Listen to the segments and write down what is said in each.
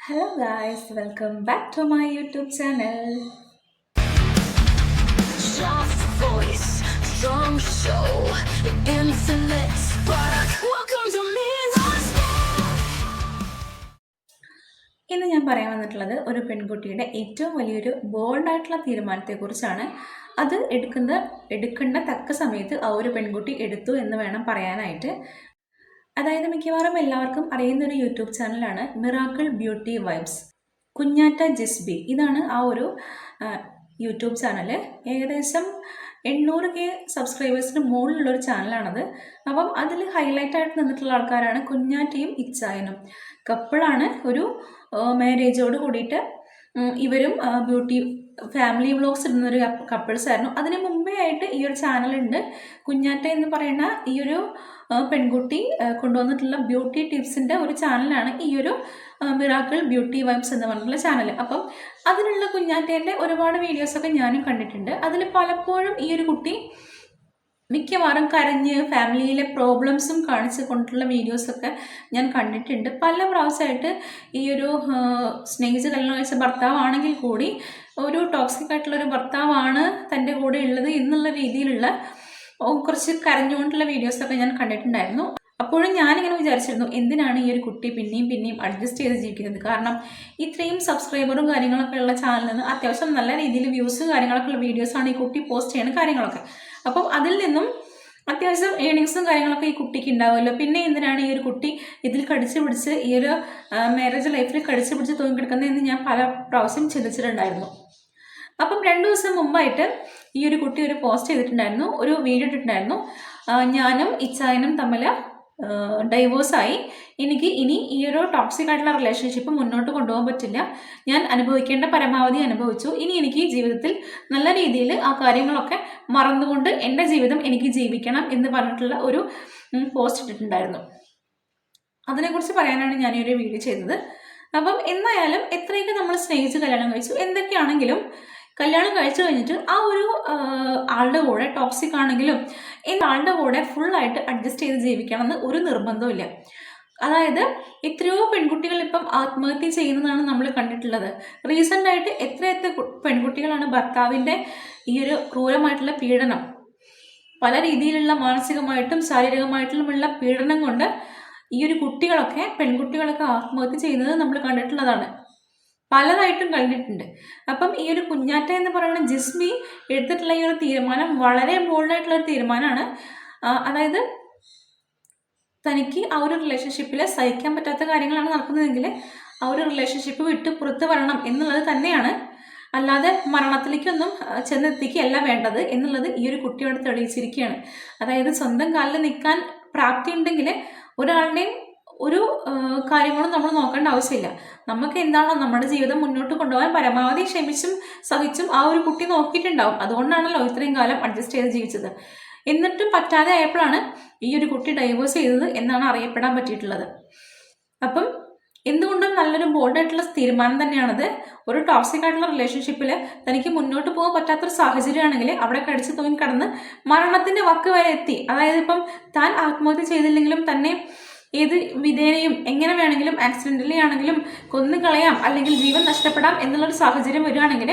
Hello guys welcome back to my YouTube Midnight ഇന്ന് ഞാൻ പറയാൻ വന്നിട്ടുള്ളത് ഒരു പെൺകുട്ടിയുടെ ഏറ്റവും വലിയൊരു ബോൾഡായിട്ടുള്ള തീരുമാനത്തെക്കുറിച്ചാണ്. അത് എടുക്കുന്ന എടുക്കേണ്ട തക്ക സമയത്ത് ആ ഒരു പെൺകുട്ടി എടുത്തു എന്ന് വേണം പറയാനായിട്ട്. അതായത് മിക്കവാറും എല്ലാവർക്കും അറിയുന്ന ഒരു യൂട്യൂബ് ചാനലാണ് miracle beauty vibes. Kunjatta Jisby. ഇതാണ് ആ ഒരു യൂട്യൂബ് ചാനൽ ഏകദേശം എണ്ണൂറ് കെ സബ്സ്ക്രൈബേഴ്സിന് മുകളിലുള്ള ഒരു ചാനലാണത്. അപ്പം അതിൽ ഹൈലൈറ്റ് ആയിട്ട് നിന്നിട്ടുള്ള ആൾക്കാരാണ് കുഞ്ഞാറ്റയും ഇച്ചായനും. കപ്പിളാണ് ഒരു മാരേജോട് കൂടിയിട്ട് ഇവരും ബ്യൂട്ടി ഫാമിലി വ്ളോഗ്സ് ഇടുന്നൊരു കപ്പിൾസ് ആയിരുന്നു. അതിന് മുമ്പേ ആയിട്ട് ഈ ഒരു ചാനലുണ്ട് കുഞ്ഞാറ്റ എന്ന് പറയുന്ന ഈ ഒരു പെൺകുട്ടി കൊണ്ടുവന്നിട്ടുള്ള ബ്യൂട്ടി ടിപ്സിന്റെ ഒരു ചാനലാണ് ഈ ഒരു മിറാക്കിൾ ബ്യൂട്ടി വൈബ്സ് എന്ന് പറഞ്ഞിട്ടുള്ള ചാനൽ അപ്പം അതിനുള്ള കുഞ്ഞാറ്റേന്റെ ഒരുപാട് വീഡിയോസൊക്കെ ഞാനും കണ്ടിട്ടുണ്ട്. അതിൽ പലപ്പോഴും ഈ ഒരു കുട്ടി മിക്കവാറും കരഞ്ഞ് ഫാമിലിയിലെ പ്രോബ്ലംസും കാണിച്ചു കൊണ്ടുള്ള വീഡിയോസൊക്കെ ഞാൻ കണ്ടിട്ടുണ്ട്. പല പ്രാവശ്യമായിട്ട് ഈ ഒരു സ്നേഹിച്ച് കല്യാണം കഴിച്ച ഭർത്താവാണെങ്കിൽ കൂടി ഒരു ടോക്സിക് ആയിട്ടുള്ള ഒരു ഭർത്താവാണ് തന്റെ കൂടെ ഉള്ളത് എന്നുള്ള രീതിയിലുള്ള കുറച്ച് കരഞ്ഞുകൊണ്ടുള്ള വീഡിയോസൊക്കെ ഞാൻ കണ്ടിട്ടുണ്ടായിരുന്നു. അപ്പോഴും ഞാനിങ്ങനെ വിചാരിച്ചിരുന്നു എന്തിനാണ് ഈ ഒരു കുട്ടി പിന്നെയും പിന്നെയും അഡ്ജസ്റ്റ് ചെയ്ത് ജീവിക്കുന്നത്? കാരണം ഇത്രയും സബ്സ്ക്രൈബറും കാര്യങ്ങളൊക്കെ ഉള്ള ചാനലിൽ നിന്ന് അത്യാവശ്യം നല്ല രീതിയിൽ വ്യൂസ് കാര്യങ്ങളൊക്കെ ഉള്ള വീഡിയോസാണ് ഈ കുട്ടി പോസ്റ്റ് ചെയ്യുന്ന കാര്യങ്ങളൊക്കെ. അപ്പം അതിൽ നിന്നും അത്യാവശ്യം ഏണിങ്സും കാര്യങ്ങളൊക്കെ ഈ കുട്ടിക്ക് ഉണ്ടാവുമല്ലോ. പിന്നെ എന്തിനാണ് ഈ ഒരു കുട്ടി ഇതിൽ കടിച്ചു പിടിച്ച് ഈ ഒരു മാരേജ് ലൈഫിൽ കടിച്ചു പിടിച്ച് തൂങ്ങിക്കിടക്കുന്നതെന്ന് ഞാൻ പല പ്രാവശ്യം ചിന്തിച്ചിട്ടുണ്ടായിരുന്നു. അപ്പം രണ്ട് ദിവസം മുമ്പായിട്ട് ഈ ഒരു കുട്ടി ഒരു പോസ്റ്റ് ചെയ്തിട്ടുണ്ടായിരുന്നു ഒരു വീഡിയോ ഇട്ടിട്ടുണ്ടായിരുന്നു. ഞാനും ഇച്ചായനും തമ്മിൽ ഡൈവോഴ്സായി. എനിക്ക് ഇനി ഈ ഒരു ടോക്സിക് ആയിട്ടുള്ള റിലേഷൻഷിപ്പ് മുന്നോട്ട് കൊണ്ടുപോകാൻ പറ്റില്ല. ഞാൻ അനുഭവിക്കേണ്ട പരമാവധി അനുഭവിച്ചു. ഇനി എനിക്ക് ജീവിതത്തിൽ നല്ല രീതിയിൽ ആ കാര്യങ്ങളൊക്കെ മറന്നുകൊണ്ട് എന്റെ ജീവിതം എനിക്ക് ജീവിക്കണം എന്ന് പറഞ്ഞിട്ടുള്ള ഒരു പോസ്റ്റ് ഇട്ടിട്ടുണ്ടായിരുന്നു. അതിനെക്കുറിച്ച് പറയാനാണ് ഞാൻ ഈ ഒരു വീഡിയോ ചെയ്തത്. അപ്പം എന്തായാലും എത്രയൊക്കെ നമ്മൾ സ്നേഹിച്ച് കല്യാണം കഴിച്ചു എന്തൊക്കെയാണെങ്കിലും കല്യാണം കഴിച്ചു കഴിഞ്ഞിട്ട് ആ ഒരു ആളുടെ കൂടെ ടോക്സിക് ആണെങ്കിലും ഈ ആളുടെ കൂടെ ഫുള്ളായിട്ട് അഡ്ജസ്റ്റ് ചെയ്ത് ജീവിക്കണം എന്ന് ഒരു നിർബന്ധമില്ല അതായത് എത്രയോ പെൺകുട്ടികൾ ഇപ്പം ആത്മഹത്യ ചെയ്യുന്നതാണ് നമ്മൾ കണ്ടിട്ടുള്ളത്. റീസെന്റ് ആയിട്ട് എത്ര എത്ര പെൺകുട്ടികളാണ് ഭർത്താവിന്റെ ഈ ഒരു ക്രൂരമായിട്ടുള്ള പീഡനം. പല രീതിയിലുള്ള മാനസികമായിട്ടും ശാരീരികമായിട്ടുമുള്ള പീഡനം കൊണ്ട് ഈ ഒരു കുട്ടികളൊക്കെ പെൺകുട്ടികളൊക്കെ ആത്മഹത്യ ചെയ്യുന്നത് നമ്മൾ കണ്ടിട്ടുള്ളതാണ്. പലതായിട്ടും കണ്ടിട്ടുണ്ട്. അപ്പം ഈ ഒരു കുഞ്ഞാറ്റ എന്ന് പറയുന്ന ജിസ്മി എടുത്തിട്ടുള്ള ഈ ഒരു തീരുമാനം വളരെ ബോൾഡായിട്ടുള്ള ഒരു തീരുമാനമാണ്. അതായത് തനിക്ക് ആ ഒരു റിലേഷൻഷിപ്പിൽ സഹിക്കാൻ പറ്റാത്ത കാര്യങ്ങളാണ് നടക്കുന്നതെങ്കിൽ ആ ഒരു റിലേഷൻഷിപ്പ് വിട്ട് പുറത്ത് വരണം എന്നുള്ളത് തന്നെയാണ്. അല്ലാതെ മരണത്തിലേക്കൊന്നും ചെന്നെത്തിക്കുകയല്ല വേണ്ടത് എന്നുള്ളത് ഈ ഒരു കുട്ടിയോട് തെളിയിച്ചിരിക്കുകയാണ്. അതായത് സ്വന്തം കാലിൽ നിൽക്കാൻ പ്രാപ്തി ഉണ്ടെങ്കിൽ ഒരാളുടെയും ഒരു കാര്യങ്ങളും നമ്മൾ നോക്കേണ്ട ആവശ്യമില്ല. നമുക്ക് എന്താണോ നമ്മുടെ ജീവിതം മുന്നോട്ട് കൊണ്ടുപോകാൻ പരമാവധി ക്ഷമിച്ചും സഹിച്ചും ആ ഒരു കുട്ടി നോക്കിയിട്ടുണ്ടാവും. അതുകൊണ്ടാണല്ലോ ഇത്രയും കാലം അഡ്ജസ്റ്റ് ചെയ്ത് ജീവിച്ചത്. എന്നിട്ട് പറ്റാതെ ആയപ്പോഴാണ് ഈ ഒരു കുട്ടി ഡൈവേഴ്സ് ചെയ്തത് എന്നാണ് അറിയപ്പെടാൻ പറ്റിയിട്ടുള്ളത്. അപ്പം എന്തുകൊണ്ടും നല്ലൊരു ബോൾഡായിട്ടുള്ള തീരുമാനം തന്നെയാണത്. ഒരു ടോക്സിക് ആയിട്ടുള്ള റിലേഷൻഷിപ്പിൽ തനിക്ക് മുന്നോട്ട് പോകാൻ പറ്റാത്തൊരു സാഹചര്യമാണെങ്കിൽ അവിടെ കടിച്ചു തൂങ്ങി കടന്ന് മരണത്തിന്റെ വക്ക് വരെ എത്തി. അതായത് ഇപ്പം താൻ ആത്മഹത്യ ചെയ്തില്ലെങ്കിലും തന്നെ ഏത് വിധേനയും എങ്ങനെ വേണമെങ്കിലും ആക്സിഡന്റലി ആണെങ്കിലും കൊന്നു കളയാം അല്ലെങ്കിൽ ജീവൻ നഷ്ടപ്പെടാം എന്നുള്ളൊരു സാഹചര്യം വരികയാണെങ്കിൽ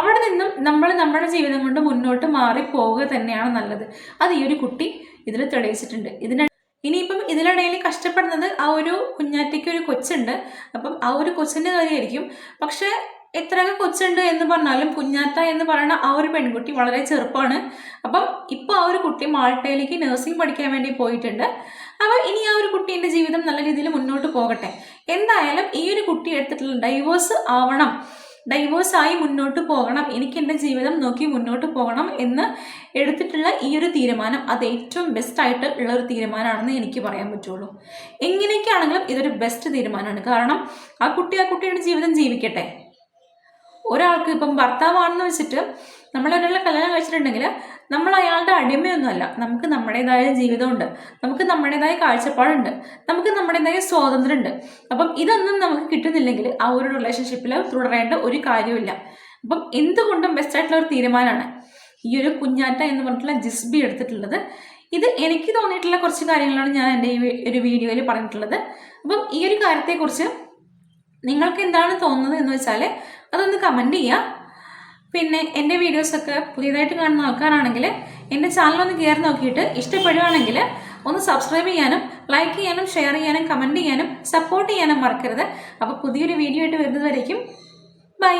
അവിടെ നിന്നും നമ്മൾ നമ്മുടെ ജീവിതം കൊണ്ട് മുന്നോട്ട് മാറി പോവുക തന്നെയാണ് നല്ലത്. അത് ഈ ഒരു കുട്ടി ഇതിൽ തെളിയിച്ചിട്ടുണ്ട്. ഇതിന് ഇനിയിപ്പം ഇതിനിടയിൽ കഷ്ടപ്പെടുന്നത് ആ ഒരു കുഞ്ഞാറ്റയ്ക്ക് ഒരു കൊച്ചുണ്ട്. അപ്പം ആ ഒരു കൊച്ചിന്റെ കാര്യമായിരിക്കും. പക്ഷേ എത്രയൊക്കെ കൊച്ചുണ്ട് എന്ന് പറഞ്ഞാലും കുഞ്ഞാറ്റ എന്ന് പറയുന്ന ആ ഒരു പെൺകുട്ടി വളരെ ചെറുപ്പമാണ്. അപ്പം ഇപ്പോൾ ആ ഒരു കുട്ടി മാൾട്ടയിലേക്ക് നഴ്സിംഗ് പഠിക്കാൻ വേണ്ടി പോയിട്ടുണ്ട്. അപ്പോൾ ഇനി ആ ഒരു കുട്ടീന്റെ ജീവിതം നല്ല രീതിയിൽ മുന്നോട്ട് പോകട്ടെ. എന്തായാലും ഈ ഒരു കുട്ടി എടുത്തിട്ടുള്ള ഡൈവേഴ്സ് ആവണം. ഡൈവേഴ്സ് ആയി മുന്നോട്ട് പോകണം. എനിക്ക് എന്റെ ജീവിതം നോക്കി മുന്നോട്ട് പോകണം എന്ന് എടുത്തിട്ടുള്ള ഈ ഒരു തീരുമാനം അത് ഏറ്റവും ബെസ്റ്റായിട്ട് ഉള്ള ഒരു തീരുമാനമാണെന്ന് എനിക്ക് പറയാൻ പറ്റുള്ളൂ. എങ്ങനെയൊക്കെയാണെങ്കിലും ഇതൊരു ബെസ്റ്റ് തീരുമാനമാണ്. കാരണം ആ കുട്ടി ആ കുട്ടിയുടെ ജീവിതം ജീവിക്കട്ടെ. ഒരാൾക്ക് ഇപ്പം ഭർത്താവാണെന്ന് വെച്ചിട്ട് നമ്മൾ ഒരാളെ കല്യാണം കഴിച്ചിട്ടുണ്ടെങ്കിൽ നമ്മൾ അയാളുടെ അടിമയൊന്നുമല്ല. നമുക്ക് നമ്മുടേതായ ജീവിതമുണ്ട്. നമുക്ക് നമ്മുടേതായ കാഴ്ചപ്പാടുണ്ട്. നമുക്ക് നമ്മുടേതായ സ്വാതന്ത്ര്യമുണ്ട്. അപ്പം ഇതൊന്നും നമുക്ക് കിട്ടുന്നില്ലെങ്കിൽ ആ ഒരു റിലേഷൻഷിപ്പിൽ തുടരേണ്ട ഒരു കാര്യമില്ല അപ്പം എന്തുകൊണ്ടും ബെസ്റ്റ് ആയിട്ടുള്ള ഒരു തീരുമാനമാണ് ഈ ഒരു കുഞ്ഞാറ്റ എന്ന് പറഞ്ഞിട്ടുള്ള ജിസ്ബി എടുത്തിട്ടുള്ളത്. ഇത് എനിക്ക് തോന്നിയിട്ടുള്ള കുറച്ച് കാര്യങ്ങളാണ് ഞാൻ എന്റെ ഈ ഒരു വീഡിയോയിൽ പറഞ്ഞിട്ടുള്ളത്. അപ്പം ഈ ഒരു കാര്യത്തെക്കുറിച്ച് നിങ്ങൾക്ക് എന്താണ് തോന്നുന്നത് എന്ന് വെച്ചാൽ അതൊന്ന് കമന്റ് ചെയ്യുക പിന്നെ എന്റെ വീഡിയോസൊക്കെ പുതിയതായിട്ട് കാണുന്ന ആൾക്കാരാണെങ്കിൽ എന്റെ ചാനൽ ഒന്ന് കയറി നോക്കിയിട്ട് ഇഷ്ടപ്പെടുകയാണെങ്കിൽ ഒന്ന് സബ്സ്ക്രൈബ് ചെയ്യാനും ലൈക്ക് ചെയ്യാനും ഷെയർ ചെയ്യാനും കമന്റ് ചെയ്യാനും സപ്പോർട്ട് ചെയ്യാനും മറക്കരുത്. അപ്പോൾ പുതിയൊരു വീഡിയോ ആയിട്ട് വരുന്നത് വരയ്ക്കും ബൈ